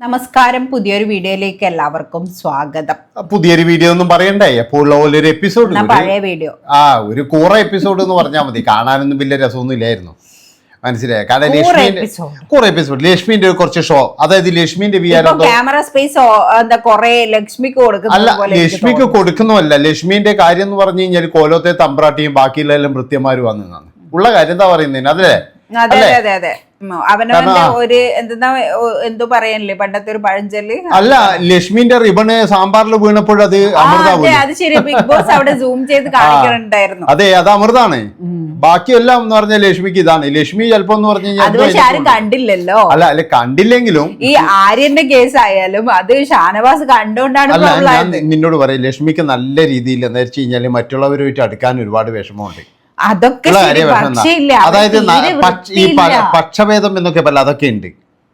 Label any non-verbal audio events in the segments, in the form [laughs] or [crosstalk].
നമസ്കാരം. പുതിയൊരു വീഡിയോയിലേക്ക് എല്ലാവർക്കും സ്വാഗതം. പുതിയൊരു വീഡിയോ ഒന്നും പറയണ്ടേ? എപ്പോഴുള്ള പോലെ ഒരു എപ്പിസോഡ് പഴയ വീഡിയോ. ആ ഒരു കൂറ എപ്പിസോഡ് എന്ന് പറഞ്ഞാൽ മതി. കാണാനൊന്നും വലിയ രസമൊന്നും ഇല്ലായിരുന്നു. മനസ്സിലായ? കാരണം കൂറ ലക്ഷ്മിന്റെ. എപ്പിസോഡ് ലക്ഷ്മിന്റെ കുറച്ച് ഷോ അതായത് ലക്ഷ്മിന്റെ ക്യാമറ സ്പേസ് ലക്ഷ്മിക്ക് അല്ല ലക്ഷ്മിക്ക്. കൊടുക്കുന്നതല്ല. ലക്ഷ്മിന്റെ കാര്യം എന്ന് പറഞ്ഞു കഴിഞ്ഞാൽ കോലോത്തെ തമ്പ്രാട്ടിയും ബാക്കിയുള്ള എല്ലാം വൃത്യന്മാരും വന്നതാണ് ഉള്ള കാര്യം എന്താ പറയുന്നതിന് അതല്ലേ അതെ അതെ അതെ. അവനവന്റെ ഒരു എന്താ എന്തോ പറയാനില്ലേ പണ്ടത്തെ ഒരു പഴഞ്ചൊല്ല്? അല്ല ലക്ഷ്മിന്റെ റിബണ് സാമ്പാറിൽ വീണപ്പോഴത് അമൃത അതെ അമൃതാവും അത് ശരി. ബിഗ് ബോസ് അവിടെ സൂം ചെയ്ത് അതെ അത് അമൃതാണ്. ബാക്കിയെല്ലാം എന്ന് പറഞ്ഞ ലക്ഷ്മിക്ക് ഇതാണ്. ലക്ഷ്മി ചിലപ്പോ എന്ന് പറഞ്ഞു കഴിഞ്ഞാൽ ആരും കണ്ടില്ലല്ലോ. അല്ല അല്ല കണ്ടില്ലെങ്കിലും ഈ ആര്യന്റെ കേസ് ആയാലും അത് ഷാനവാസ് കണ്ടുകൊണ്ടാണ് നിന്നോട് പറയാം ലക്ഷ്മിക്ക് നല്ല രീതിയിൽ എന്ന് വെച്ച് കഴിഞ്ഞാൽ മറ്റുള്ളവരുമായിട്ട് അടുക്കാൻ ഒരുപാട് വിഷമമുണ്ട്. അതൊക്കെ പക്ഷേ ഇല്ല അതായത് ഈ പക്ഷഭേദം എന്നൊക്കെ പറയില്ല അതൊക്കെ ഉണ്ട്.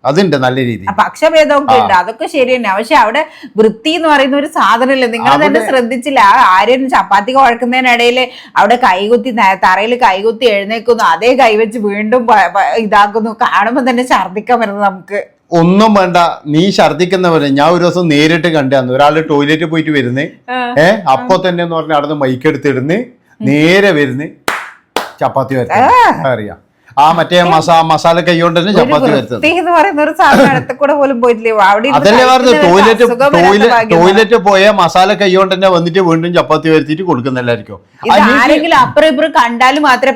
അതുണ്ട് നല്ല രീതി പക്ഷഭേദമൊക്കെ ഉണ്ട്. അതൊക്കെ ശരി തന്നെ. പക്ഷെ അവിടെ വൃത്തി എന്ന് പറയുന്ന ഒരു സാധനമല്ലേ. നിങ്ങൾ തന്നെ ശ്രദ്ധിച്ചില്ല. ആ ആര്യൻ ചപ്പാത്തി കുഴക്കുന്നതിനിടയിൽ അവിടെ കൈകുത്തി തറയിൽ കൈകുത്തി എഴുന്നേക്കുന്നു. അതേ കൈവച്ച് വീണ്ടും ഇതാക്കുന്നു. കാണുമ്പോൾ തന്നെ ഛർദിക്കാൻ വരുന്നത് നമുക്ക്. ഒന്നും വേണ്ട. നീ ഛർദ്ദിക്കുന്നവരെ ഞാൻ ഒരു ദിവസം നേരിട്ട് കണ്ടാന്ന് ഒരാൾ ടോയ്ലറ്റിൽ പോയിട്ട് വരുന്നേ. ഏഹ് അപ്പൊ തന്നെ എന്ന് പറഞ്ഞ അവിടെ നിന്ന് മൈക്കെടുത്തിടുന്ന് നേരെ വരുന്ന്. ചപ്പാത്തി വരുത്തുന്നു അറിയാം. ആ മറ്റേ മസാ മസാല കൈകൊണ്ട് തന്നെ ചപ്പാത്തി വരുത്തുന്നത്. അതല്ലേ പറഞ്ഞത്? ടോയ്ലറ്റ് ടോയ്ലറ്റ് ടോയ്ലറ്റ് പോയ മസാല കൈകൊണ്ട് തന്നെ വന്നിട്ട് വീണ്ടും ചപ്പാത്തി വരുത്തിട്ട് കൊടുക്കുന്നല്ലായിരിക്കും ആരെങ്കിലും അപ്പുറം ഇപ്പുറം കണ്ടാലും മാത്രമേ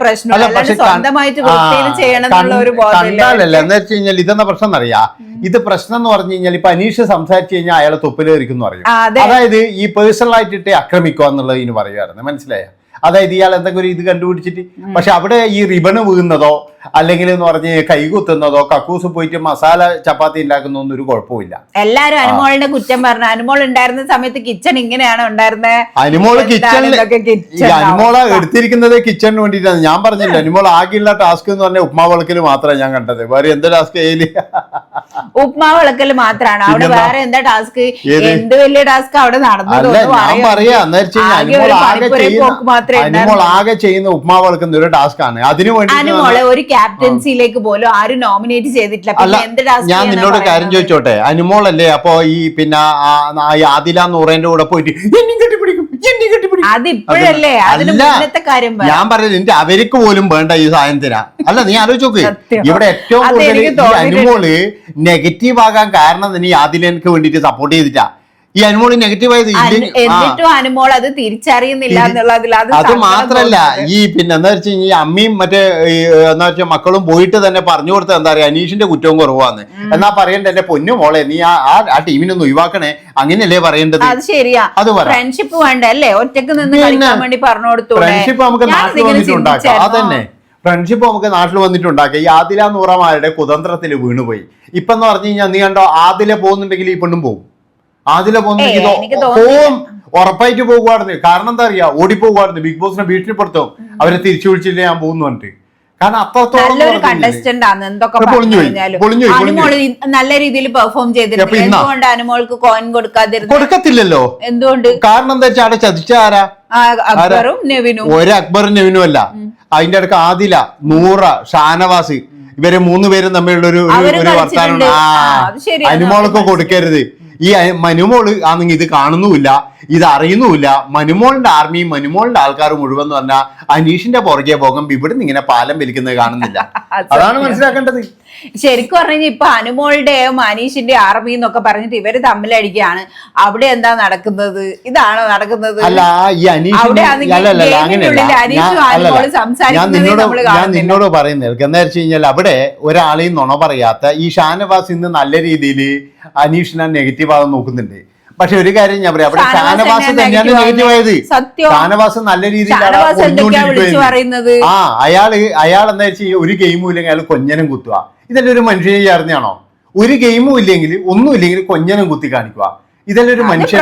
കണ്ടാലല്ല. എന്ന് വെച്ച് കഴിഞ്ഞാൽ ഇതെന്ന പ്രശ്നം അറിയാ ഇത് പ്രശ്നം എന്ന് പറഞ്ഞു കഴിഞ്ഞാൽ ഇപ്പൊ അനീഷ് സംസാരിച്ചു കഴിഞ്ഞാൽ അയാളെ തൊപ്പിലേറിക്കും എന്ന് പറയും. ആ, അതെ. അതായത് ഈ പേഴ്സണൽ ആയിട്ടിട്ട് ആക്രമിക്കുക എന്നുള്ളത് ഇനി പറയുമായിരുന്നു മനസ്സിലായ? അതായത് ഇയാൾ എന്തെങ്കിലും ഒരു ഇത് കണ്ടുപിടിച്ചിട്ട് പക്ഷെ അവിടെ ഈ റിബണ് വീഴുന്നതോ അല്ലെങ്കിൽ എന്ന് പറഞ്ഞ് കൈകുത്തുന്നതോ കക്കൂസ് പോയിട്ട് മസാല ചപ്പാത്തി ഉണ്ടാക്കുന്നൊന്നും ഒരു കുഴപ്പമില്ല എല്ലാരും അനുമോളിന്റെ കുറ്റം പറഞ്ഞു അനുമോൾ ഉണ്ടായിരുന്ന സമയത്ത് കിച്ചൺ ഇങ്ങനെയാണ് ഉണ്ടായിരുന്നത് അനുമോൾ കിച്ചൺ കിച്ചണിൽ അനുമോൾ എടുത്തിരിക്കുന്നത് കിച്ചണിന് വേണ്ടിയിട്ടാണ്. ഞാൻ പറഞ്ഞില്ല അനുമോൾ ആകെയുള്ള ടാസ്ക് എന്ന് പറഞ്ഞ ഉപ്മാ വിളക്കിൽ മാത്രമേ ഞാൻ കണ്ടത്. വേറെ എന്ത് ടാസ്ക് ചെയ്യില്ല ഉപ്മാ വിളക്കൽ മാത്രമാണ് അവിടെ വേറെ എന്താ ടാസ്ക് എന്ത് വലിയ ടാസ്ക് അവിടെ നടന്നു ഒന്ന് ഞാൻ പറയോ? ആകെ ചെയ്യുന്ന മാത്രമേ അനുമോൾ ആകെ ചെയ്യുന്ന ഉപ്മാ വിളക്കുന്ന ഒരു ടാസ്ക് ആണ്. അതിനു അനുമോളെ വേണ്ടി ഒരു ക്യാപ്റ്റൻസിയിലേക്ക് പോലും ആരും നോമിനേറ്റ് ചെയ്തിട്ടില്ല. പിന്നെ എന്ത് ടാസ്ക് ഞാൻ നിന്നോട് കാര്യം ചോദിച്ചോട്ടെ? അനുമോളല്ലേ? അപ്പൊ ഈ പിന്നെ ആദില നൂറേന്റെ കൂടെ പോയിട്ട് കാര്യം ഞാൻ പറയുന്നത് എന്റെ അവർക്ക് പോലും വേണ്ട ഈ സാധനത്തിനാ. അല്ല നീ ആലോചിച്ച് നോക്ക്. ഇവിടെ ഏറ്റവും കൂടുതൽ. അനുമോൾ നെഗറ്റീവ് ആകാൻ കാരണം നീ ഈ ആദിലേക്ക് വേണ്ടിട്ട് സപ്പോർട്ട് ചെയ്തിട്ടാ. ഈ അനുമോൾ നെഗറ്റീവ് ആയത് അന്- ഇല്ലെങ്കിൽ എന്നിട്ടും അനുമോൾ അത് തിരിച്ചറിയുന്നില്ല എന്നുള്ളതിൽ അത് മാത്രല്ല ഈ പിന്നെ എന്താ വെച്ച് ഈ അമ്മയും മറ്റേ എന്താ വെച്ചാൽ മക്കളും പോയിട്ട് തന്നെ പറഞ്ഞു കൊടുത്ത എന്താ പറയാ അനീഷിന്റെ കുറ്റവും കുറവാന്ന്. എന്നാ പറയണ്ട എന്റെ പൊന്നു മോളെ നീ ആ ആ- ടീമിനൊന്നും ഒഴിവാക്കണേ. അങ്ങനെയല്ലേ പറയേണ്ടത്? അത് ശരിയാ. അത് ഫ്രണ്ട്ഷിപ്പ് വേണ്ട അല്ലേ? ഒറ്റയ്ക്ക് നിന്ന് കളിക്കാൻ വേണ്ടി പറഞ്ഞു കൊടുത്തു ഫ്രണ്ട്ഷിപ്പ് നമുക്ക് നാട്ടിൽ വന്നിട്ടുണ്ടാക്കാം. അതന്നെ. ഫ്രണ്ട്ഷിപ്പ് നമുക്ക് നാട്ടിൽ വന്നിട്ടുണ്ടാക്കാം ഈ ആദില നൂറമാരുടെ കുതന്ത്രത്തിൽ വീണുപോയി. ഇപ്പൊ എന്ന് പറഞ്ഞു കഴിഞ്ഞാൽ നീ കണ്ടോ ആദില പോകുന്നുണ്ടെങ്കിൽ ഈ പെണ്ണും പോകും. ഏയ്, എനിക്ക്. പോവും ഉറപ്പായിട്ട് പോകുവായിരുന്നു. കാരണം എന്താ അറിയാ? ഓടിപ്പോകുമായിരുന്നു ബിഗ് ബോസിനെ ഭീഷണിപ്പെടുത്തും. അവരെ തിരിച്ചു വിളിച്ചില്ല ഞാൻ പോകുന്നു പറഞ്ഞിട്ട്. കാരണം അത്രത്തോളം കണ്ടസ്റ്റന്റ് ആണ്. എന്തൊക്കെ നല്ല രീതിയിൽ പെർഫോം ചെയ്തിട്ടുണ്ട്? എന്തുകൊണ്ട് അനുമോൾക്ക് കോയിൻ കൊടുക്കാതിരുന്നു? കൊടുക്കത്തില്ലല്ലോ. എന്തുകൊണ്ട്? കാരണം എന്താ വെച്ചാൽ അവിടെ ചതിച്ച ആരാ? അക്ബറും നെവിനും. ഒരു അക്ബറും നെവിനും അല്ല. അതിന്റെ അടുക്ക് ആദില നൂറ ഷാനവാസി. ഇവരെ മൂന്ന് പേരും തമ്മിലുള്ള ഒരു. വർത്താനം. അനുമോളൊക്കെ കൊടുക്കരുത്. ഈ മനുമോൾ മനുമോൾ ആണെങ്കിൽ ഇത് കാണുന്നുമില്ല ഇത് അറിയുന്നുമില്ല. മനുമോളിന്റെ ആർമിയും മനുമോളിന്റെ ആൾക്കാർ മുഴുവൻ എന്ന് പറഞ്ഞാൽ അനീഷിന്റെ പുറകെ പോകും. ഇവിടുന്ന് ഇങ്ങനെ പാലം വലിക്കുന്നത് കാണുന്നില്ല. [laughs] അതാണ് മനസ്സിലാക്കേണ്ടത്. ശരിക്കും പറഞ്ഞു ഇപ്പൊ അനുമോളുടെയും അനീഷിന്റെ ആർമി എന്നൊക്കെ പറഞ്ഞിട്ട് ഇവർ തമ്മിലടിക്കുകയാണ് അവിടെ എന്താ നടക്കുന്നത്? ഇതാണോ നടക്കുന്നത്? അല്ല ഈ ഞാൻ. നിന്നോട് പറയുന്നത് എന്താ വെച്ച് കഴിഞ്ഞാൽ അവിടെ ഒരാളെയും നുണ പറയാത്ത ഈ ഷാനവാസ് ഇന്ന് നല്ല രീതിയിൽ അനീഷിനെ നെഗറ്റീവ് ആകാൻ നോക്കുന്നുണ്ട്. പക്ഷെ ഒരു കാര്യം ഞാൻ പറയാം. അവിടെ ഷാനവാസ് തന്നെയാണ് നെഗറ്റീവ് ആയത്. ഷാനവാസ് നല്ല രീതിയിൽ ആ അയാൾ അയാൾ എന്താ വെച്ചാൽ ഒരു ഗെയിമും ഇല്ലെങ്കിൽ അയാൾ കൊഞ്ഞനം കുത്തുക. ഇതെല്ലാം ഒരു മനുഷ്യനെ ചേർന്നാണോ ഒരു ഗെയിമും ഇല്ലെങ്കിൽ ഒന്നും ഇല്ലെങ്കിൽ കൊഞ്ഞനം കുത്തി കാണിക്കുക. ഇതെല്ലാം ഒരു മനുഷ്യൻ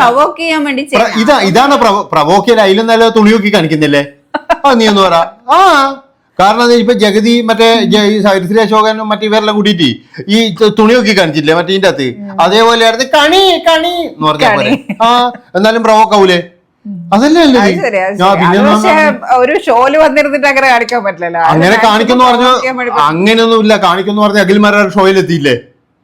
ഇതാ ഇതാണ് പ്രവോക്കിയൽ അതിലും നല്ല തുണിയൊക്കെ കാണിക്കുന്നില്ലേ? ആ നീ ഒന്ന് പറ. ആ. കാരണം ഇപ്പൊ ജഗതി മറ്റേ ഈ ഹരിശ്രീ അശോകനും മറ്റേ ഇവരെല്ലാം കൂട്ടിയിട്ട് ഈ തുണിയൊക്കെ കാണിച്ചില്ലേ മറ്റേ ഇതിന്റെ അകത്ത്? അതേപോലെ ആയിരുന്നു കണി കണി എന്ന് പറഞ്ഞ പോലെ. ആ എന്നാലും പ്രവോക്കാവൂലേ ഒരു ഷോയിൽ വന്നിരുന്നിട്ട് അങ്ങനെ കാണിക്കാൻ പറ്റില്ലല്ലോ. അങ്ങനെ കാണിക്കുന്നു പറഞ്ഞു. അങ്ങനെയൊന്നുമില്ല. കാണിക്കുന്നു പറഞ്ഞ അഖിൽമാരാർ ഷോയിൽ എത്തിയില്ലേ?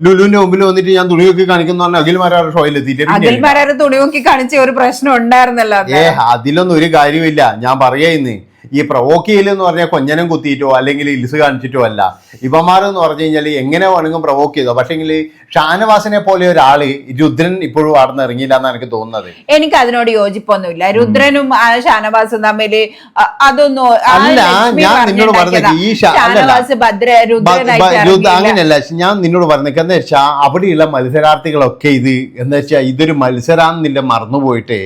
ലുലുവിന്റെ മുമ്പിൽ വന്നിട്ട് ഞാൻ തുണിയൊക്കെ പറഞ്ഞ പറഞ്ഞാൽ അഖിൽമാരാർ ഷോയിൽ എത്തിയിട്ട് അഖിൽമാരെ തുണി നോക്കി കാണിച്ച ഒരു പ്രശ്നം ഉണ്ടായിരുന്നല്ലോ ഏ അതിലൊന്നും ഒരു കാര്യമില്ല ഞാൻ പറയുന്നു ഈ പ്രവോക്ക് എന്ന് പറഞ്ഞാൽ കൊഞ്ഞനം കുത്തിയിട്ടോ അല്ലെങ്കിൽ ഇൽസ് കാണിച്ചിട്ടോ അല്ല. ഇവന്മാരെന്ന് പറഞ്ഞു കഴിഞ്ഞാൽ എങ്ങനെ വേണമെങ്കിലും പ്രവോക്ക് ചെയ്തോ. പക്ഷേങ്കിൽ ഷാനവാസിനെ പോലെ ഒരാൾ രുദ്രൻ ഇപ്പോഴും ആടുന്ന ഇറങ്ങിയില്ല എന്നാണ് എനിക്ക് തോന്നുന്നത്. എനിക്ക് അതിനോട് യോജിപ്പൊന്നുമില്ല. രുദ്രനും ഷാനവാസും തമ്മിൽ അതൊന്നും അല്ല, ഞാൻ നിന്നോട്. പറഞ്ഞത് ഈ ഷാനവാസ് ഭദ്ര. അങ്ങനെയല്ല. ഞാൻ നിന്നോട് പറഞ്ഞേക്കെന്ന് വെച്ചാൽ അവിടെയുള്ള മത്സരാർത്ഥികളൊക്കെ ഇത് എന്ന് വെച്ചാൽ ഇതൊരു മത്സരാന്നില്ല മറന്നുപോയിട്ട്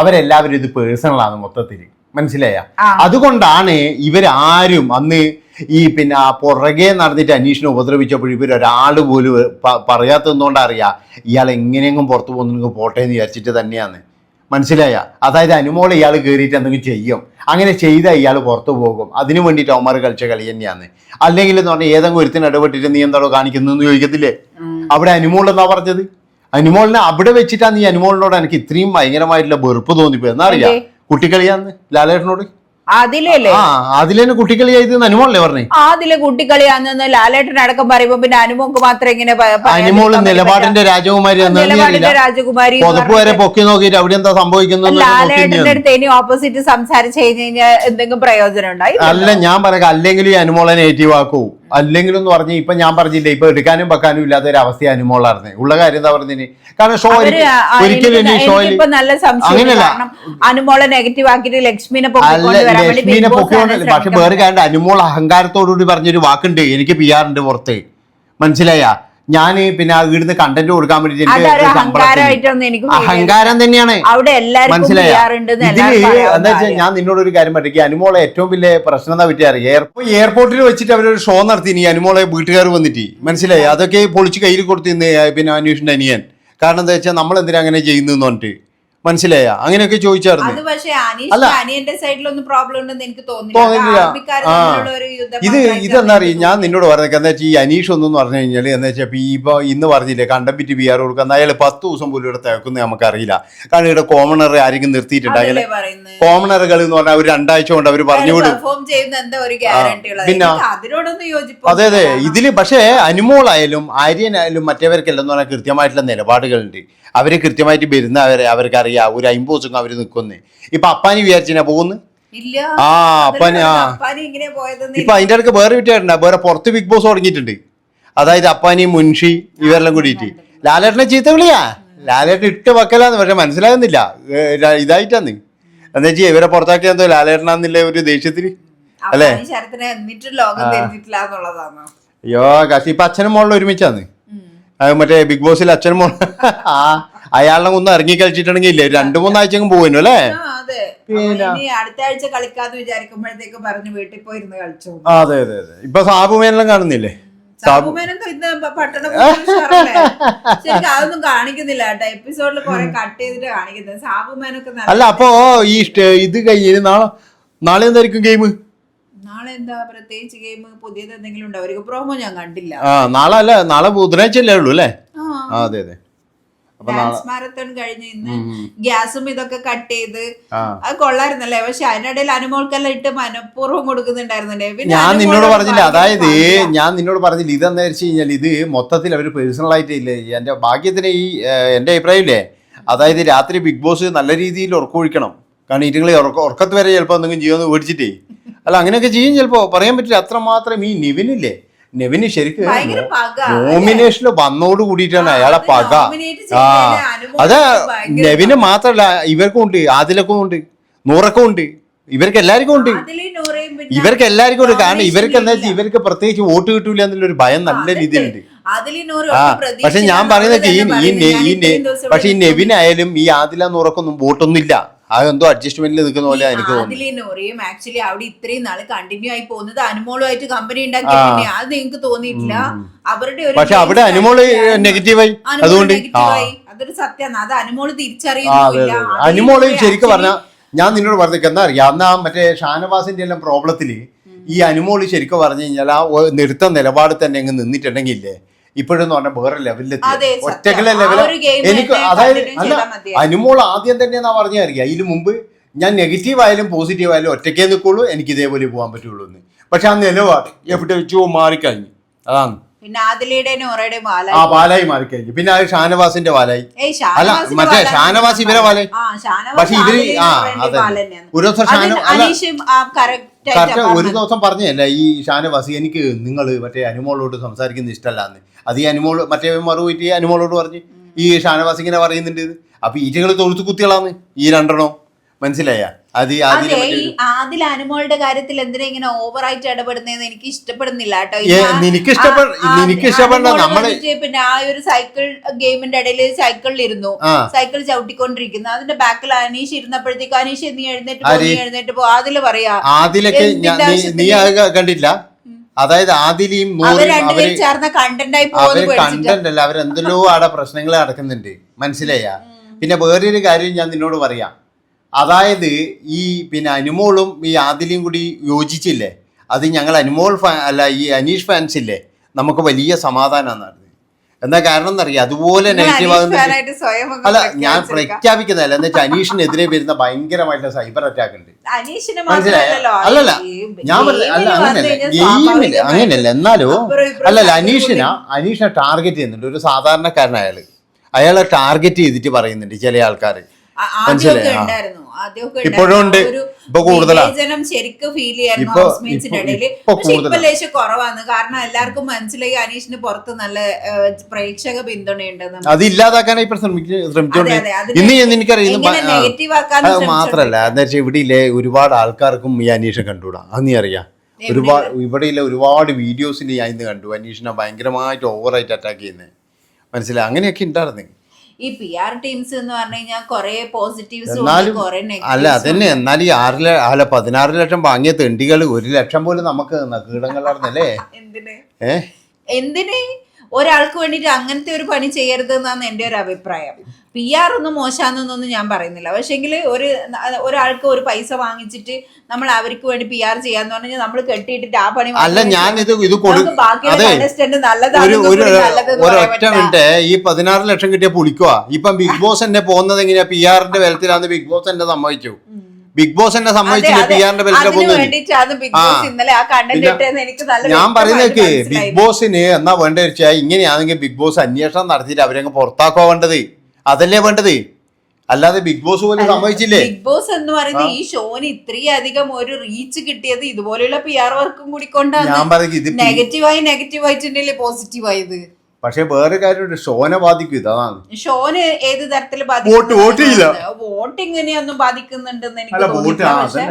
അവരെല്ലാവരും ഇത് പേഴ്സണലാണ് മൊത്തത്തിൽ മനസ്സിലായ. അതുകൊണ്ടാണ് ഇവരാരും അന്ന് ഈ പിന്നെ പുറകെ നടന്നിട്ട് അന്വേഷണം ഉപദ്രവിച്ചപ്പോൾ ഇവരൊരാൾ പോലും പ- പറയാത്തതുകൊണ്ട് അറിയാം? ഇയാൾ എങ്ങനെയെങ്കിലും പുറത്തു പോകുന്നെങ്കിൽ പോട്ടെ എന്ന് വിചാരിച്ചിട്ട് തന്നെയാണ്. മനസ്സിലായ? അതായത് അനുമോളെ ഇയാൾ കയറിയിട്ട് എന്തെങ്കിലും ചെയ്യും. അങ്ങനെ ചെയ്താൽ ഇയാൾ പുറത്തു പോകും. അതിനു വേണ്ടിയിട്ട് അവന്മാർ കളിച്ച കളി തന്നെയാണ്. അല്ലെങ്കിൽ എന്ന് പറഞ്ഞാൽ ഏതെങ്കിലും ഒരുത്തിന് ഇടപെട്ടിട്ട് നീ എന്താണോ കാണിക്കുന്നതെന്ന് ചോദിക്കത്തില്ലേ? അവിടെ അനുമോൾ എന്നാ പറഞ്ഞത്? അനുമോളിനെ അവിടെ വെച്ചിട്ടാണ് നീ അനുമോളിനോട് എനിക്ക് ഇത്രയും ഭയങ്കരമായിട്ടുള്ള വെറുപ്പ് തോന്നിപ്പോ എന്നാ അറിയാ? എന്തേ? കുട്ടിക്കളിയാന്ന് ലാലേട്ടനോട്? അതിലല്ലേ ആ കുട്ടിക്കളി കുട്ടിക്കളിയായത് അനുമോളല്ലേ പറഞ്ഞേ? അതിലെ കുട്ടിക്കളിയാണെന്ന് ലാലേട്ടൻ അടക്കം പറയുമ്പോ പിന്നെ അനുമോക്ക് മാത്രം ഇങ്ങനെ അനുമോൾ. നിലപാടിന്റെ രാജകുമാരി നിലപാടിന്റെ രാജകുമാരി എന്ന് പുതപ്പ് വരെ പൊക്കി നോക്കിയിട്ട് അവിടെ എന്താ സംഭവിക്കുന്നത് ലാലേട്ടന്റെ അടുത്ത് ഇനി ഓപ്പോസിറ്റ് സംസാരിച്ചു കഴിഞ്ഞു കഴിഞ്ഞാൽ എന്തെങ്കിലും പ്രയോജനം ഉണ്ടായി അല്ല ഞാൻ പറയാം അല്ലെങ്കിൽ ഈ അനുമോളെ നെഗറ്റീവ് ആക്കൂ അല്ലെങ്കിൽ എന്ന് പറഞ്ഞ് ഇപ്പൊ ഞാൻ പറഞ്ഞില്ലേ ഇപ്പൊ എടുക്കാനും വെക്കാനും ഇല്ലാത്ത ഒരു അവസ്ഥ അനുമോളായിരുന്നു. ഉള്ള കാര്യം എന്താ പറഞ്ഞു കാരണം ഷോ ഒരിക്കലും ഷോയിൽ അങ്ങനെയല്ല. അനുമോളെ നെഗറ്റീവ് ആക്കിയിട്ട് ലക്ഷ്മിനെ ലക്ഷ്മിനെ പൊക്കിക്കൊണ്ട് പക്ഷെ വേറെ കാര്യം അനുമോൾ അഹങ്കാരത്തോടുകൂടി പറഞ്ഞൊരു വാക്കുണ്ട്. എനിക്ക് പി ആറിന്റെ പുറത്ത്. മനസ്സിലായ? ഞാൻ പിന്നെ ആ വീടിന് കണ്ടന്റ് കൊടുക്കാൻ വേണ്ടിട്ട് അഹങ്കാരം തന്നെയാണ്. അവിടെ എല്ലാവർക്കും മനസ്സിലായ? എന്താ വെച്ചാൽ ഞാൻ നിന്നോട് ഒരു കാര്യം പറ്റില്ല അനുമോളെ ഏറ്റവും വലിയ പ്രശ്നം എന്താ പറ്റിയ അറിയാം? എയർപോർട്ടിൽ വെച്ചിട്ട് അവരൊരു ഷോ നടത്തി. ഇനി അനുമോളെ വീട്ടുകാർ വന്നിട്ട്. മനസ്സിലായി? അതൊക്കെ പൊളിച്ച് കയ്യിൽ കൊടുത്തിന്ന് പിന്നെ അന്വേഷിച്ച അനിയൻ. കാരണം എന്താ വെച്ചാൽ നമ്മൾ എന്തിനാ അങ്ങനെ ചെയ്യുന്നു പറഞ്ഞിട്ട്. മനസ്സിലായ? അങ്ങനെയൊക്കെ ചോദിച്ചായിരുന്നു. തോന്നില്ല അല്ല. അനിയന്റെ സൈഡിലൊന്നും പ്രോബ്ലം ഉണ്ടെന്ന് എനിക്ക് തോന്നുന്നില്ല. ഇത് ഇതെന്താ അറിയും? ഞാൻ നിന്നോട് പറഞ്ഞേക്കാം എന്താ വെച്ചാൽ ഈ അനീഷ് ഒന്നും പറഞ്ഞു കഴിഞ്ഞാൽ എന്താ വെച്ചാൽ ഇപ്പൊ ഇന്ന് പറഞ്ഞില്ലേ കണ്ടംപിറ്റ് ബി ആർ കൊടുക്കുന്ന അയാൾ പത്ത് ദിവസം പോലും ഇവിടെ തേക്കുന്ന നമുക്കറിയില്ല. കാരണം ഇവിടെ കോമണർ ആരെങ്കിലും നിർത്തിയിട്ടുണ്ടെങ്കിൽ കോമണറുകൾ എന്ന് പറഞ്ഞാൽ ഒരു രണ്ടാഴ്ച കൊണ്ട് അവർ പറഞ്ഞു വിടും. പെർഫോം ചെയ്യുന്ന ഒരു ഗ്യാരണ്ടി ഉള്ളത്? പിന്നെ? അതെ അതെ. ഇതിൽ പക്ഷേ അനുമോളായാലും ആര്യനായാലും മറ്റേവർക്കെല്ലാം എന്ന് പറഞ്ഞാൽ കൃത്യമായിട്ടുള്ള നിലപാടുകളുണ്ട്. അവർ കൃത്യമായിട്ട് വരുന്ന അവരെ അവർക്ക് അറിയാം. ഒരു അമ്പത് ദിവസം അവർ നിൽക്കുന്നേ ഇപ്പൊ അപ്പാനി വിചാരിച്ചാ പോകുന്നു? ആ അപ്പാനി ആ. ഇപ്പൊ അതിന്റെ ഇടയ്ക്ക് വേറെ വിറ്റായിട്ടുണ്ട് വേറെ പുറത്ത് ബിഗ് ബോസ് തുടങ്ങിയിട്ടുണ്ട്. അതായത് അപ്പാനി മുൻഷി ഇവരെല്ലാം കൂടിയിട്ട്. ലാലേട്ടനെ ചീത്ത വിളിയാ? ലാലേട്ടൻ ഇട്ട് വെക്കലാന്ന് പക്ഷെ മനസ്സിലാകുന്നില്ല. ഇതായിട്ടാന്ന്. എന്താ വെച്ചാൽ ഇവരെ പുറത്താക്കിയ എന്തോ ലാലേട്ടനാന്നില്ല ഒരു ദേഷ്യത്തിന് അല്ലേ? അയ്യോ കാശി ഇപ്പൊ അച്ഛനും മോളിൽ ഒരുമിച്ചാന്ന്. മറ്റേ ബിഗ് ബോസിൽ അച്ഛനും മോൾ ആ. അയാളെ ഒന്നും ഇറങ്ങി കളിച്ചിട്ടുണ്ടെങ്കിൽ ഇല്ലേ? രണ്ടു മൂന്നാഴ്ച പോകുന്നു അല്ലേ? പിന്നെ? അടുത്ത ആഴ്ച കളിക്കാന്ന് വിചാരിക്കുമ്പോഴത്തേക്ക് പറഞ്ഞു വീട്ടിൽ പോയിരുന്ന് കളിച്ചു അതെ അതെ അതെ. ഇപ്പൊ സാബുമേനെല്ലാം കാണുന്നില്ലേ? സാബു സാബുമേനൊക്കെ ഇന്ന് പ- പട്ടണ പോലീസ് ഉഷാറല്ലേ? ശരിക്കും അതൊന്നും കാണിക്കുന്നില്ല കേട്ടോ. എപ്പിസോഡിൽ കുറെ കട്ട് ചെയ്തിട്ട് കാണിക്കുന്നത് സാബുമേനൊക്കെ നല്ല- അല്ല അപ്പോ ഈ ഇത് കഴിഞ്ഞ് നാളെ നാളെ എന്തായിരിക്കും ഗെയിം നാളെ എന്താ പ്രത്യേകിച്ച് ഗെയിം പുതിയത് എന്തെങ്കിലും ഉണ്ടോ? അവർക്ക് പ്രോമോ ഞാൻ കണ്ടില്ല. ആ നാളെ അല്ല നാളെ ബുധനാഴ്ച അല്ലേ ഉള്ളൂ അല്ലേ? അതെ അതെ. ഡാൻസ് മാരത്തോൺ കഴിഞ്ഞ് ഇന്ന് ഗ്യാസും ഇതൊക്കെ കട്ട് ചെയ്ത് അത് കൊള്ളായിരുന്നല്ലേ? പക്ഷെ അതിനിടയിൽ അനുമോൾക്കെല്ലാം ഇട്ട് മനഃപൂർവം കൊടുക്കുന്നുണ്ടായിരുന്നല്ലേ? പിന്നെ ഞാൻ നിന്നോട് പറഞ്ഞില്ല. അതായത് ഞാൻ നിന്നോട് പറഞ്ഞില്ല. ഇതെന്ന് വെച്ച് കഴിഞ്ഞാൽ ഇത് മൊത്തത്തിൽ അവർ പേഴ്സണൽ ആയിട്ട് ഇല്ലേ? എന്റെ ഭാഗ്യത്തിന് ഈ എന്റെ എന്റെ അഭിപ്രായമില്ലേ? അതായത് രാത്രി ബിഗ് ബോസ് നല്ല രീതിയിൽ ഉറക്കൊഴിക്കണം കാരണം ഇറ്റുങ്ങൾ ഉറക്കത്ത് വരെ ചിലപ്പോൾ എന്തെങ്കിലും ചെയ്യുമെന്ന് മേടിച്ചിട്ടേ അല്ല അങ്ങനെയൊക്കെ ചെയ്യും ചിലപ്പോൾ പറയാൻ പറ്റില്ല. അത്രമാത്രം ഈ നിവിനില്ലേ? നെവിന് ശരിക്കും നോമിനേഷനിൽ വന്നോട് കൂടിയിട്ടാണ് അയാളെ പക. ആ. അത് നെവിന് മാത്രല്ല ഇവർക്കും ഉണ്ട് ആദിലക്കും ഉണ്ട് നൂറക്കും ഉണ്ട് ഇവർക്ക് എല്ലാവർക്കും ഉണ്ട്. ഇവർക്ക് എല്ലാവർക്കും ഉണ്ട്. കാരണം ഇവർക്ക് എന്താ വെച്ചാൽ ഇവർക്ക് പ്രത്യേകിച്ച് വോട്ട് കിട്ടൂല എന്നുള്ളൊരു ഭയം നല്ല. രീതിയിലുണ്ട് ആ പക്ഷെ ഞാൻ പറയുന്നത് ഈ ഈ പക്ഷെ ഈ നെവിനായാലും ഈ ആദില നൂറക്കൊന്നും വോട്ടൊന്നും ഇല്ല അതെന്തോ അഡ്ജസ്റ്റ്മെന്റിൽ നിൽക്കുന്ന പോലെ എനിക്ക് തോന്നുന്നു നൂറയും ആക്ച്വലി അവിടെ ഇത്രയും നാൾ കണ്ടിന്യൂ ആയി പോകുന്നത് അനുമോളുമായിട്ട് കമ്പനി ഉണ്ടാക്കിയ പിന്നെ അത് നിങ്ങൾക്ക് തോന്നിയിട്ടില്ല. അവരുടെ ഒരു പക്ഷെ അവിടെ അനുമോൾ നെഗറ്റീവായി അനുമോൾ അതുകൊണ്ട് ആ. ആയി. അതൊരു സത്യമാണ്. അത് അനുമോൾ ആ, അതെ തിരിച്ചറിയുന്നില്ല അതെ. അനുമോൾ ശരിക്കും പറഞ്ഞ ഞാൻ നിന്നോട് പറഞ്ഞേക്ക് എന്താ അറിയാം? അന്ന് ആ മറ്റേ ഷാനവാസിന്റെ എല്ലാം പ്രോബ്ലത്തിൽ ഈ അനുമോൾ ശരിക്കും പറഞ്ഞു കഴിഞ്ഞാൽ ആ ഒ- നിർത്ത നിലപാട് തന്നെ അങ്ങ് നിന്നിട്ടുണ്ടെങ്കിൽ ഇല്ലേ ഇപ്പോഴെന്ന് പറഞ്ഞാൽ വേറെ ലെവലിൽ ലെവലിലെത്തി ഒറ്റകളെ ആ game എനിക്ക് അതായത് അല്ല അനുമോൾ ആദ്യം തന്നെ എന്നാ പറഞ്ഞായിരിക്കും. അതിന് മുമ്പ് ഞാൻ നെഗറ്റീവ് ആയാലും പോസിറ്റീവ് ആയാലും ഒറ്റയ്ക്കേ നിൽക്കുള്ളൂ എനിക്ക് ഇതേപോലെ പോകാൻ പറ്റുള്ളൂ എന്ന്. പക്ഷെ ആ നിലവാട് എവിടെ വെച്ചോ മാറിക്കഴിഞ്ഞു. അതാണ്. പിന്നെ ആദിലയുടെ നോറയുടെയും ആ വാലായി മാറിക്കഴിഞ്ഞു. പിന്നെ അത് ഷാനവാസിന്റെ പാലായി. ഏയ് അല്ല മറ്റേ ഷാനവാസ് ഇവരെ ആ ഷാനവാസ് പക്ഷെ ഇവർ ആ അതെ. ഒരു ദിവസം ഷാന അതിന് അല്ല. അനീഷും കറക്റ്റ് ഒരു ദിവസം പറഞ്ഞല്ല ഈ ഷാനവാസി എനിക്ക് നിങ്ങൾ മറ്റേ അനുമോളോട് സംസാരിക്കുന്നത് ഇഷ്ടമല്ലാന്ന്. അത് ഈ അനുമോൾ മറ്റേ മറുപോയിട്ട് ഈ അനുമോളോട് പറഞ്ഞ് ഈ ഷാനവാസ് ഇങ്ങനെ പറയുന്നുണ്ട്. അപ്പൊ ഈറ്റകൾ തൊഴുത്ത് കുത്തികളാന്ന് ഈ രണ്ടെണ്ണോ. മനസ്സിലായ? അത് ഈ ആദിൽ അനുമോളുടെ കാര്യത്തിൽ എന്തിനാ ഇങ്ങനെ ഓവറായിട്ട് ഇടപെടുന്നതെന്ന് എനിക്ക് ഇഷ്ടപ്പെടുന്നില്ല കേട്ടോ. നിനക്ക് നിനക്ക് ഇഷ്ടപ്പെടണ്ട, നമ്മൾ? പിന്നെ ആ ഒരു സൈക്കിൾ ഗെയിമിന്റെ ഇടയിൽ സൈക്കിളിൽ ഇരുന്നു സൈക്കിൾ ചവിട്ടിക്കൊണ്ടിരിക്കുന്നു. അതിന്റെ ബാക്കിൽ അനീഷ് ഇരുന്നപ്പോഴത്തേക്ക് അനീഷ് നീ എഴുന്നേറ്റ് പോ നീ എഴുന്നേറ്റ് പോ ആദിൽ പറയാ. ആദിലൊക്കെ നീ- കണ്ടില്ല അതായത് ആദിലിയും അവർ കണ്ടന്റ് അല്ല അവരെന്തെല്ലോ ആടെ പ്രശ്നങ്ങൾ നടക്കുന്നുണ്ട്. മനസ്സിലായ? പിന്നെ വേറൊരു കാര്യം ഞാൻ നിന്നോട് പറയാം. അതായത് ഈ പിന്നെ അനുമോളും ഈ ആദിലും കൂടി യോജിച്ചില്ലേ? അത് ഞങ്ങൾ അനുമോൾ ഫാൻ അല്ല ഈ അനീഷ് ഫാൻസ് ഇല്ലേ? നമുക്ക് വലിയ സമാധാനമാണ് എന്താ കാരണം എന്നറിയാം? അതുപോലെ നെഗറ്റീവ് ആകുന്ന അല്ല ഞാൻ പ്രഖ്യാപിക്കുന്നതല്ല. എന്ന് വെച്ചാൽ അനീഷിനെതിരെ വരുന്ന ഭയങ്കരമായിട്ടുള്ള സൈബർ അറ്റാക്ക് ഉണ്ട്. മനസ്സിലായോ? അല്ലല്ല ഞാൻ അല്ല കഴിഞ്ഞാൽ ഗെയിമില്ല അങ്ങനെയല്ല എന്നാലോ? അല്ലല്ല അനീഷിനെ അനീഷിന ടാർഗറ്റ് ചെയ്യുന്നുണ്ട്. ഒരു സാധാരണക്കാരൻ അയാൾ അയാളെ ടാർഗറ്റ് ചെയ്തിട്ട് പറയുന്നുണ്ട് ചില ആൾക്കാർ മനസ്സിലായോ? ഇപ്പോഴും ഉണ്ട്. ഇപ്പൊ കൂടുതലാണ് ശരിക്കും ഫീൽ ചെയ്യായിരുന്നു ഹൗസ്മേറ്റ്സിന്റെ ഇപ്പൊ പക്ഷെ ഇപ്പൊ ലേശം കുറവാണ്. കാരണം എല്ലാവർക്കും മനസ്സിലായി അനീഷിന് പുറത്ത് നല്ല പ്രേക്ഷക പിന്തുണയുണ്ടെന്ന് അത് ഇല്ലാതാക്കാനായി ഇപ്പൊ ശ്രമിക്ക ശ്രമിച്ചോണ്ട് അതെ, അതെ, ഇന്ന് ഞാൻ എനിക്കറിയാം ഇന്ന് എങ്ങനെ ബ- ആ. നെഗറ്റീവ് ആക്കാനും മാത്രല്ല. എന്താ വെച്ചാൽ ഇവിടെ ഇല്ലേ ഒരുപാട് ആൾക്കാർക്കും ഈ അനീഷെ കണ്ടുകൂടാ. അത് നീ അറിയാം. ഒരുപാട് ഇവിടെയില്ല ഒരുപാട് വീഡിയോസിൽ ഞാൻ ഇന്ന് കണ്ടു. അനീഷിനെ ഭയങ്കരമായിട്ട് ഓവറായിട്ട് അറ്റാക്ക് ചെയ്യുന്നത് മനസ്സിലായി? അങ്ങനെയൊക്കെ ഉണ്ടായിരുന്നു. ഈ പി ആർ ടീംസ് എന്ന് പറഞ്ഞു കഴിഞ്ഞാൽ കുറെ പോസിറ്റീവ്സ് അല്ല അതന്നെ എന്നാൽ ഈ ആറ് അല്ല പതിനാറ് ലക്ഷം വാങ്ങിയ തെണ്ടികൾ ഒരു ലക്ഷം പോലും നമുക്ക് കീടങ്ങളാർന്നല്ലേ എന്തിനെ? എന്തിന്? ഒരാൾക്ക് വേണ്ടിയിട്ട് അങ്ങനത്തെ ഒരു പണി ചെയ്യരുത് എന്നാണ് എന്റെ ഒരു അഭിപ്രായം. പി ആർ ഒന്നും മോശമാണെന്നൊന്നും ഞാൻ പറയുന്നില്ല. പക്ഷേങ്കിൽ ഒരു ഒരാൾക്ക് ഒരു പൈസ വാങ്ങിച്ചിട്ട് നമ്മൾ അവർക്ക് വേണ്ടി പി ആർ ചെയ്യാന്ന് പറഞ്ഞാൽ നമ്മൾ കെട്ടിയിട്ടിട്ട് ആ പണി അല്ല ഞാൻ ഇത്. ഇത് കൊടുക്കും ഒരൊറ്റ. മിനിറ്റ് ഈ പതിനാറ് ലക്ഷം കിട്ടിയ പുളിക്കുക ഇപ്പം ബിഗ് ബോസ് എന്നെ പോകുന്നത് എങ്ങനെയാ? പി ആറിന്റെ ബലത്തിലാന്ന് ബിഗ് ബോസ് എന്നെ സമ്മതിച്ചു. ബിഗ് ബോസ് എന്നെ സമ്മതിച്ചില്ല. പി ആറിന്റെ നല്ല ഞാൻ പറയുന്നേക്ക് ബിഗ് ബോസിന് എന്നാ വേണ്ട വെച്ചാൽ ഇങ്ങനെയാണെങ്കിൽ ബിഗ് ബോസ് അന്വേഷണം നടത്തിയിട്ട് അവരങ്ങ് പുറത്താക്കുക വേണ്ടത്. അതല്ലേ വേണ്ടത്? അല്ലാതെ ബിഗ് ബോസ് പോലും സമ്മതിച്ചില്ലേ? ബിഗ് ബോസ് എന്ന് പറയുന്നത് ഈ ഷോന് ഇത്രയധികം ഒരു റീച്ച് കിട്ടിയത് ഇതുപോലെയുള്ള പി ആർ വർക്കും കൂടി കൊണ്ടാണ്. ഞാൻ പറയുന്നത് ഇത് നെഗറ്റീവായി നെഗറ്റീവ് ആയിട്ടുണ്ടല്ലേ പോസിറ്റീവ് ആയത്? പക്ഷെ വേറെ കാര്യമുണ്ട്. ഷോനെ ബാധിക്കും. ഇതാണ്. ഷോന് ഏത് തരത്തിൽ വോട്ട് വോട്ട് ചെയ്യില്ല. വോട്ട് ഇങ്ങനെയൊന്നും ബാധിക്കുന്നുണ്ടെന്ന് എനിക്ക് തോന്നിയിട്ടില്ല. പക്ഷെ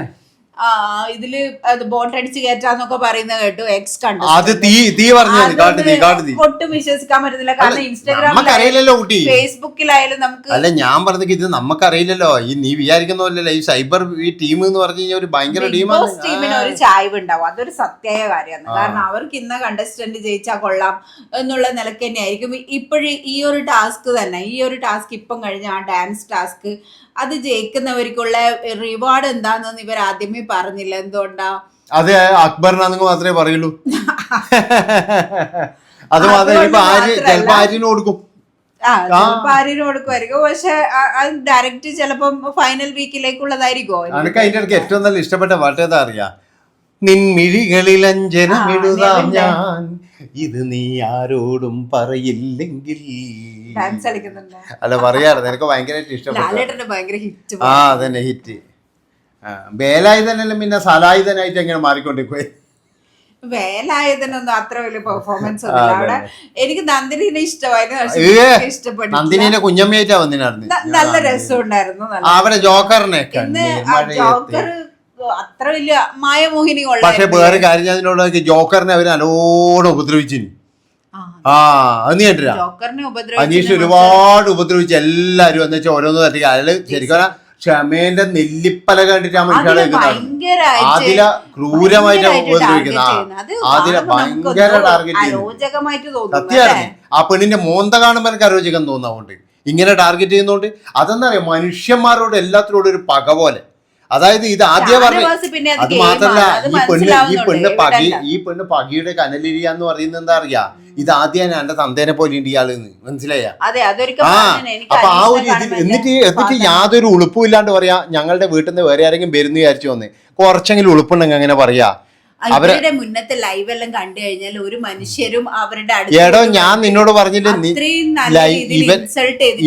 ഇതിൽ അത് ബോട്ട് അടിച്ച് കയറ്റാന്നൊക്കെ പറയുന്നത് കേട്ടു എക്സ് കണ്ടു. അത് തീ തീ പറഞ്ഞു ഒട്ടും വിശ്വസിക്കാൻ പറ്റുന്നില്ല കാരണം ഇൻസ്റ്റാഗ്രാമിലോ ഫേസ്ബുക്കിലായാലും നമുക്ക് അല്ല ഞാൻ പറഞ്ഞത് ഇത് നമുക്കറിയില്ലല്ലോ. ഈ നീ വിചാരിക്കുന്ന പോലെയല്ല ഈ സൈബർ ഈ ടീം എന്ന് പറഞ്ഞു കഴിഞ്ഞാൽ ഒരു ഭയങ്കര ടീമാണ് ടീമിന് ഒരു ചായ്വ് ഉണ്ടാവും. അതൊരു സത്യായ കാര്യമാണ്. കാരണം അവർക്ക് ഇന്ന കണ്ടസ്റ്റന്റ് ജയിച്ചാൽ കൊള്ളാം എന്നുള്ള നിലയ്ക്ക് തന്നെ ആയിരിക്കും ഇപ്പോഴും ഈ ഒരു ടാസ്ക് തന്നെ ഈ ഒരു ടാസ്ക് ഇപ്പം കഴിഞ്ഞ ആ ഡാൻസ് ടാസ്ക് അത് ജയിക്കുന്നവർക്കുള്ള റിവാർഡ് എന്താണെന്ന് ഇവർ ആദ്യമേ പറഞ്ഞില്ല എന്തുകൊണ്ടാ? അതെ അക്ബറിനാണെങ്കിൽ മാത്രമേ പറയുള്ളൂ. [laughs] അത് മാത്രമേ ഇപ്പൊ ആര് മാത്രല്ല. ചിലപ്പോ ആര്യന് കൊടുക്കും? ആര്യന് കൊടുക്കുമായിരിക്കും. പക്ഷെ അത് ഡയറക്റ്റ് ചിലപ്പം ഫൈനൽ വീക്കിലേക്കുള്ളതായിരിക്കും എനിക്ക് അതിന്റെ ഇടയ്ക്ക് ഏറ്റവും നല്ല ഇഷ്ടപ്പെട്ട പാട്ട് ഏതാ അറിയാ? നിൻമിഴികളിൽ അഞ്ജനമിടുതാം ഞാൻ. ഇത് നീ ആരോടും പറയില്ലെങ്കിൽ. അല്ല പറയാറ് നിനക്ക് ഭയങ്കരമായിട്ട് ഇഷ്ടപ്പെട്ടു ആ അതന്നെ ഹിറ്റ് വേലായുധനല്ല പിന്നെ സലായുധനായിട്ട് എങ്ങനെ മാറിക്കൊണ്ടിരിക്കുവേ? വേലായുധനൊന്നും അത്ര വലിയ പെർഫോമൻസ് ഒന്നുമില്ല. അവിടെ എനിക്ക് നന്ദിനിനെ ഇഷ്ടമായിരുന്നു. ഇഷ്ടപ്പെട്ടില്ല നന്ദിനിനെ കുഞ്ഞമ്മയായിട്ടാ വന്നിനായിരുന്നു നല്ല രസമുണ്ടായിരുന്നു അവിടെ ജോക്കറിനെ ജോക്കർ അത്ര വലിയ മായമോഹിനി പക്ഷെ വേറെ കാര്യം ഞാൻ അതിനോട് ജോക്കറിനെ അവർ നല്ലോണം ഉപദ്രവിച്ചിന് ആ, ആ അത് നീ കണ്ടില്ല ജോക്കറിനെ അനീഷ് ഉപദ്രവിച്ചു ഒരുപാട് ഉപദ്രവിച്ച് എല്ലാരും എന്ന് വെച്ചാൽ ഓരോന്ന് തട്ടി. അയാൾ ശരിക്കും ക്ഷമേന്റെ നെല്ലിപ്പല കണ്ടിട്ടാണ് ആദില ക്രൂരമായിട്ട് ഉപദ്രവിക്കുന്ന ആ, ആദില ഭയങ്കര ടാർഗറ്റ്? സത്യമായിരുന്നു ആ പെണ്ണിന്റെ മോന്ത കാണുമ്പോൾ എനിക്ക് അരോചകം തോന്നാവുണ്ട് ഇങ്ങനെ ടാർഗറ്റ് ചെയ്യുന്നോണ്ട് അതെന്താ പറയാ മനുഷ്യന്മാരോട് എല്ലാത്തിനോടും ഒരു പക പോലെ. അതായത് ഇത് ആദ്യം പറഞ്ഞു അത് മാത്രല്ല ഈ പെണ്ണ് ഈ. പെണ്ണ് പകി ഈ പെണ്ണ് പകിയുടെ കനലിരിയ എന്ന് പറയുന്നത് എന്താ അറിയാ? ഇത് ആദ്യം എന്റെ തന്തേനെ പോലെ ഉണ്ട് ഇയാളെന്ന്. മനസ്സിലായ? ആ അപ്പൊ ആ ഒരു ഇതിൽ എന്നിട്ട് എന്നിട്ട് യാതൊരു ഉളുപ്പും ഇല്ലാണ്ട് പറയാ ഞങ്ങളുടെ വീട്ടിൽ നിന്ന് വേറെ ആരെങ്കിലും വരുന്നു വിചാരിച്ചു വന്ന്. കുറച്ചെങ്കിലും ഉളുപ്പുണ്ടെങ്കിൽ അങ്ങനെ പറയാ. അവരുടെ മുന്നത്തെ ലൈവ് എല്ലാം കണ്ടു കഴിഞ്ഞാൽ ഒരു മനുഷ്യരും അവരുടെ അടുത്ത് എടോ ഞാൻ നിന്നോട് പറഞ്ഞില്ലേ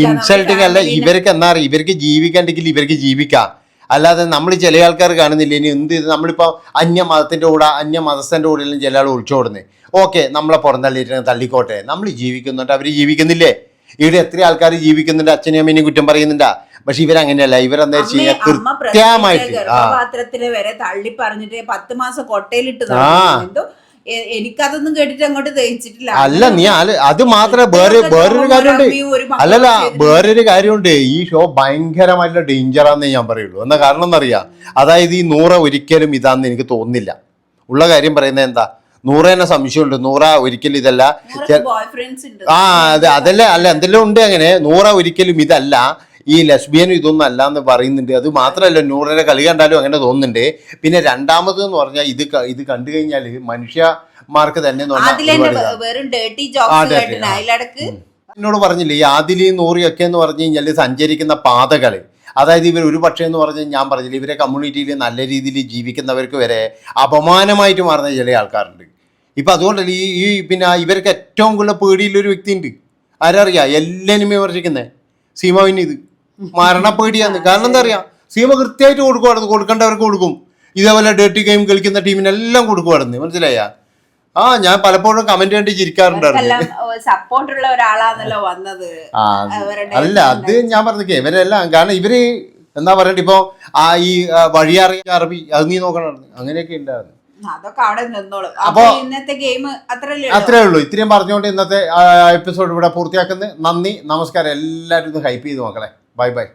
ഇൻസൾട്ടിങ് അല്ല ഇവർക്ക് എന്നാ അറിയാം? ഇവർക്ക് ജീവിക്കണ്ടെങ്കിൽ ഇവർക്ക് ജീവിക്കാം. അല്ലാതെ നമ്മൾ ചില ആൾക്കാർ കാണുന്നില്ല ഇനി എന്ത് ചെയ്ത് നമ്മളിപ്പോൾ അന്യ മതത്തിന്റെ കൂടെ അന്യ മതസ്ഥന്റെ കൂടെ എല്ലാം ചില ആൾ ഒളിച്ചോടുന്നത് ഓക്കെ നമ്മളെ പുറന്തള്ളിയിട്ട് തള്ളിക്കോട്ടെ. നമ്മൾ ജീവിക്കുന്നുണ്ട് അവർ ജീവിക്കുന്നില്ലേ? ഇവിടെ എത്ര ആൾക്കാർ ജീവിക്കുന്നുണ്ട്? അച്ഛനും അമ്മേനെയും കുറ്റം പറയുന്നുണ്ടാ? പക്ഷെ ഇവരങ്ങനെയല്ല ഇവരെന്താ വെച്ച് കഴിഞ്ഞാൽ അമ്മ കൃത്യമായിട്ട്. വരെ തള്ളി പറഞ്ഞിട്ട് പത്ത് മാസം കൊട്ടയിലിട്ട് ആ. എനിക്കതൊന്നും കേട്ടിട്ട് അങ്ങോട്ട് തേച്ചിട്ടില്ല അല്ല നീ അല്ല അത് മാത്രമേ വേറെ വേറൊരു കാര്യമുണ്ട് അല്ലല്ല വേറൊരു കാര്യമുണ്ട്. ഈ ഷോ ഭയങ്കരമായിട്ടുള്ള ഡേഞ്ചറാന്നേ ഞാൻ പറയുള്ളൂ. എന്താ കാരണം എന്നറിയാം? അതായത് ഈ നൂറ ഒരിക്കലും ഇതാന്ന് എനിക്ക് തോന്നുന്നില്ല. ഉള്ള കാര്യം പറയുന്നത് എന്താ? നൂറേനെ സംശയമുണ്ട്. നൂറ ഒരിക്കലും ഇതല്ല. ആ അതെ അതല്ല അല്ല എന്തെല്ലാം ഉണ്ട് അങ്ങനെ? നൂറ ഒരിക്കലും ഇതല്ല. ഈ ലസ്ബിയനും ഇതൊന്നും അല്ല എന്ന് പറയുന്നുണ്ട്. അത് മാത്രമല്ല നൂറിനെ കളി കണ്ടാലും അങ്ങനെ തോന്നുന്നുണ്ട്. പിന്നെ രണ്ടാമത് എന്ന് പറഞ്ഞാൽ ഇത് ഇത് കണ്ടു കഴിഞ്ഞാൽ മനുഷ്യമാർക്ക് തന്നെ എന്നോട് പറഞ്ഞില്ലേ ഈ ആദിലി നൂറിയൊക്കെ എന്ന് പറഞ്ഞു കഴിഞ്ഞാൽ സഞ്ചരിക്കുന്ന പാതകൾ അതായത് ഇവർ ഒരു പക്ഷേ എന്ന് പറഞ്ഞാൽ ഞാൻ പറഞ്ഞില്ല ഇവരെ കമ്മ്യൂണിറ്റിയിൽ നല്ല രീതിയിൽ ജീവിക്കുന്നവർക്ക് വരെ അപമാനമായിട്ട് മാറുന്ന ചില ആൾക്കാരുണ്ട്. ഇപ്പം അതുകൊണ്ടല്ല ഈ ഈ പിന്നെ ഇവർക്ക് ഏറ്റവും കൂടുതൽ പേടിയുള്ളൊരു വ്യക്തിയുണ്ട്. ആരറിയാം? എല്ലാവരും വിമർശിക്കുന്നത് സീമാവിന് വിനീത് മരണപ്പേടിയാന്ന് കാരണം എന്താ അറിയാം സീമ കൃത്യമായിട്ട് കൊടുക്കുവായിരുന്നു കൊടുക്കേണ്ടവർക്ക് കൊടുക്കും. ഇതേപോലെ ഡേർട്ടി ഗെയിം കളിക്കുന്ന ടീമിനെല്ലാം കൊടുക്കുവായിരുന്നു മനസ്സിലായ? ആ ഞാൻ പലപ്പോഴും കമന്റ് കണ്ടി ചിരിക്കാറുണ്ടായിരുന്നു അല്ല അത് ഞാൻ പറഞ്ഞേ ഇവരെല്ലാം കാരണം ഇവർ എന്താ പറയണ്ട ഇപ്പൊ ആ ഈ വഴിയറിയ അറബി അത് നീ നോക്കണം അങ്ങനെയൊക്കെ ഉണ്ടായിരുന്നു അപ്പൊ- ഇന്നത്തെ ഗെയിം? അത്രേ ഉള്ളൂ? ഇത്രയും പറഞ്ഞുകൊണ്ട് ഇന്നത്തെ എപ്പിസോഡ് ഇവിടെ പൂർത്തിയാക്കുന്നത് നന്ദി നമസ്കാരം. എല്ലാവരും ഹൈപ്പ് ചെയ്ത് നോക്കണേ. Bye bye